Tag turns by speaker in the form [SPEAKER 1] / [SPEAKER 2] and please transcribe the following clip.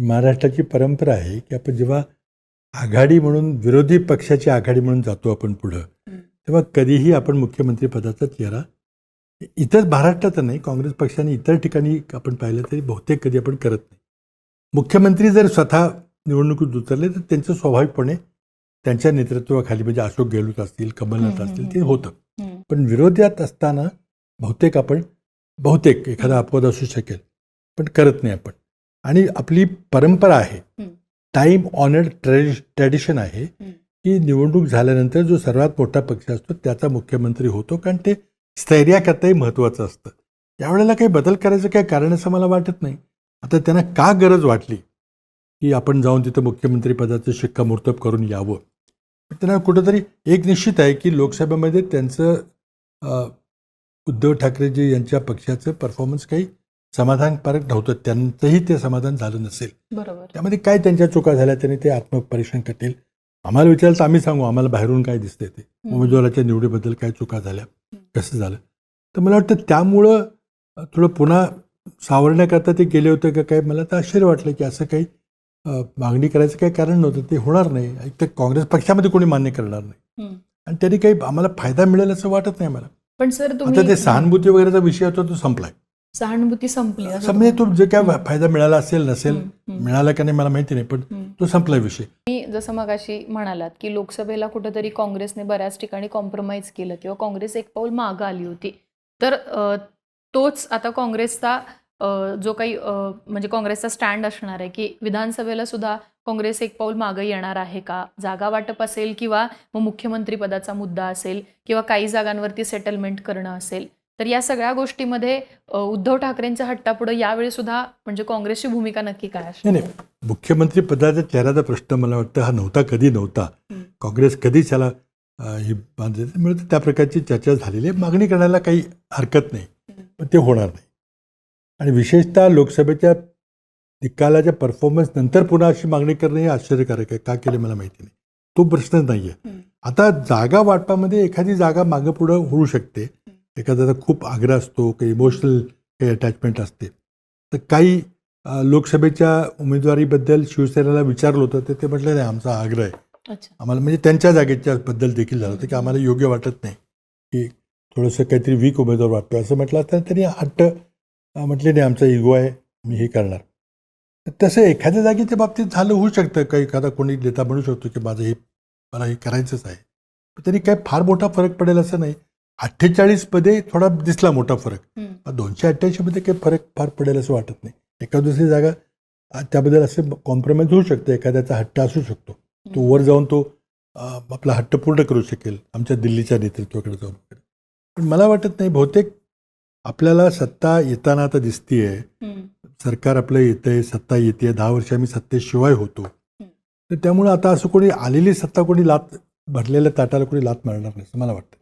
[SPEAKER 1] महाराष्ट्राची परंपरा आहे की आपण जेव्हा आघाडी म्हणून विरोधी पक्षाची आघाडी म्हणून जातो आपण पुढं. तेव्हा कधीही आपण मुख्यमंत्री पदाचा चेहरा इतर महाराष्ट्रात नाही काँग्रेस पक्षाने इतर ठिकाणी आपण पाहिलं तरी बहुतेक कधी आपण करत नाही मुख्यमंत्री जर स्वतः निवडणुकीत उतरले तर त्यांचं स्वाभाविकपणे त्यांच्या नेतृत्वाखाली म्हणजे अशोक गेहलोत असतील कमलनाथ असतील ते. होतं. पण विरोधात असताना बहुतेक आपण बहुतेक एखादा अपवाद असू शकेल पण करत नाही आपण आणि आपली परंपरा आहे. टाईम ऑनर्ड ट्रॅडिशन आहे. की निवडणूक झाल्यानंतर जो सर्वात मोठा पक्ष असतो त्याचा मुख्यमंत्री होतो कारण ते स्थैर्याकरताही महत्त्वाचं असतं यावेळेला काही बदल करायचं काही कारण असं मला वाटत नाही आता त्यांना का गरज वाटली की आपण जाऊन तिथं मुख्यमंत्री पदाचं शिक्कामोर्तब करून यावं त्यांना कुठंतरी एक निश्चित आहे की लोकसभेमध्ये त्यांचं उद्धव ठाकरेजी यांच्या पक्षाचं परफॉर्मन्स काही समाधानकारक नव्हतं त्यांचंही ते समाधान झालं नसेल.
[SPEAKER 2] बरोबर.
[SPEAKER 1] त्यामध्ये काय त्यांच्या चुका झाल्या त्यांनी ते आत्मपरीक्षण करतील? आम्हाला विचारलं तर आम्ही सांगू आम्हाला बाहेरून काय दिसतंय ते. उमेदवाराच्या निवडीबद्दल काय चुका झाल्या. कसं झालं? तर मला वाटतं त्यामुळं थोडं पुन्हा सावरण्याकरता ते गेले होते का काय मला तर आश्चर्य वाटलं की असं काही मागणी करायचं काही कारण नव्हतं ते होणार नाही. एक तर काँग्रेस पक्षामध्ये कोणी मान्य करणार नाही. आणि त्यांनी काही आम्हाला फायदा मिळेल असं वाटत नाही मला.
[SPEAKER 2] पण सर
[SPEAKER 1] आता
[SPEAKER 2] तुम्ही
[SPEAKER 1] ते सहानुभूती वगैरेचा विषय होता तो संपलाय.
[SPEAKER 2] सहानुभूती संपली असं
[SPEAKER 1] तो. जे काय. फायदा मिळाला असेल नसेल मिळाला का नाही मला माहिती नाही पण. तो संपला विषय.
[SPEAKER 2] तुम्ही जसं मगाशी म्हणालात की लोकसभेला कुठेतरी काँग्रेसने बऱ्याच ठिकाणी कॉम्प्रोमाइज केलं किंवा काँग्रेस एक पाऊल मागं आली होती. तर तोच आता काँग्रेसचा जो काही म्हणजे काँग्रेसचा स्टँड असणार आहे की विधानसभेला सुद्धा काँग्रेस एक पाऊल मागं येणार आहे का? जागा वाटप असेल किंवा मग मुख्यमंत्री पदाचा मुद्दा असेल किंवा काही जागांवरती सेटलमेंट करणं असेल. तर या सगळ्या गोष्टीमध्ये उद्धव ठाकरेंच्या हट्टापुढं यावेळी सुद्धा म्हणजे काँग्रेसची भूमिका नक्की काय
[SPEAKER 1] नाही मुख्यमंत्री पदाचा चेहऱ्याचा प्रश्न मला वाटतं हा नव्हता कधी नव्हता. काँग्रेस कधीच त्याला अं, ही मिळतं त्या प्रकारची चर्चा झालेली आहे. मागणी करण्याला काही हरकत नाही. पण ते होणार नाही. आणि विशेषतः लोकसभेच्या निकालाच्या परफॉर्मन्स नंतर पुन्हा अशी मागणी करणे हे आश्चर्यकारक आहे. का केले मला माहिती नाही. तो प्रश्नच नाही आहे. आता जागा वाटपामध्ये एखादी जागा मागं पुढं होऊ शकते. एखाद्याचा खूप आग्रह असतो काही इमोशनल काही अटॅचमेंट असते. तर काही लोकसभेच्या उमेदवारीबद्दल शिवसेनेला विचारलं होतं तर ते म्हटलं नाही आमचा आग्रह आहे. आम्हाला म्हणजे त्यांच्या जागेच्या बद्दल देखील झालं होतं की आम्हाला योग्य वाटत नाही की थोडंसं काहीतरी वीक उमेदवार वाटतो असं म्हटलं तर त्यांनी हट्ट म्हटले नाही आमचा इगो आहे मी हे करणार. तसं एखाद्या जागेच्या बाबतीत झालं होऊ शकतं. काही एखादा कोणी नेता म्हणू शकतो की माझं हे मला हे करायचंच आहे. पण तरी काय फार मोठा फरक पडेल असं नाही. अठ्ठेचाळीसमध्ये थोडा दिसला मोठा फरक. दोनशे अठ्ठ्याऐंशीमध्ये काही फरक फार पडेल असं वाटत नाही. एका दुसरी जागा त्याबद्दल असं कॉम्प्रोमाइज होऊ शकतं. एखाद्याचा हट्ट असू शकतो. तो वर जाऊन तो आपला हट्ट पूर्ण करू शकेल. आमच्या दिल्लीच्या नेतृत्वाकडे जाऊन. पण मला वाटत नाही बहुतेक आपल्याला सत्ता येताना आता दिसतीये. सरकार आपलं येतंय सत्ता येते दहा वर्ष आम्ही सत्तेशिवाय होतो. तर त्यामुळे आता असं कोणी आलेली सत्ता कोणी लात भरलेल्या ताटाला कोणी लात मारणार नाही असं मला वाटतं.